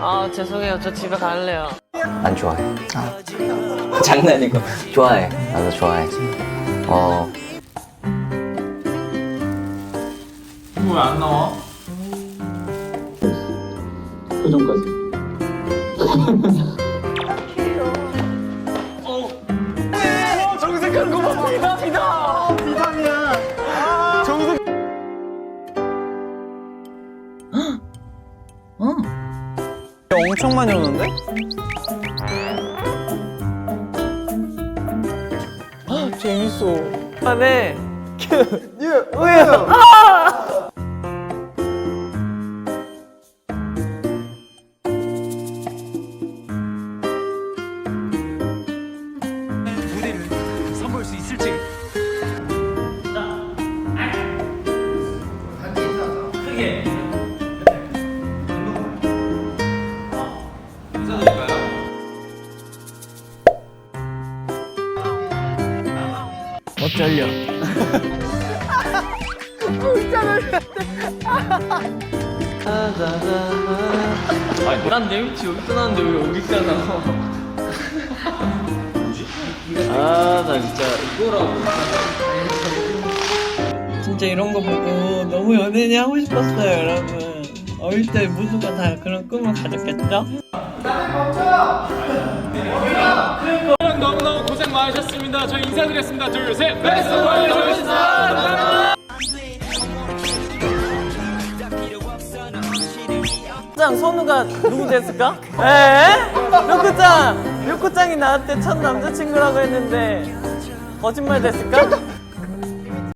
아 죄송해요. 저 집에 갈래요. 안 좋아해. 장난이고 좋아해. 나도 좋아해. 어. 이거 왜안 나와? 표정까지. 정 엄청 많이 오는데? 재밌어. 아네 무대를 선보일 수 있을지. 크게. 어쩔려. 아니 난 내 위치 여기 떠났는데 왜 여기 있잖아. 아나 진짜 이거라고. 진짜 이런 거 보고 너무 연예인이 하고 싶었어요 여러분. 어릴 때 모두가 다 그런 꿈을 가졌겠죠? 많으셨습니다. 저희 인사드리겠습니다. 둘, 셋. 베스트 보여주셨습니다. 짱 선우가 누구 됐을까? 에? 료코짱! 료코짱이 나한테 첫 남자친구라고 했는데 거짓말 됐을까?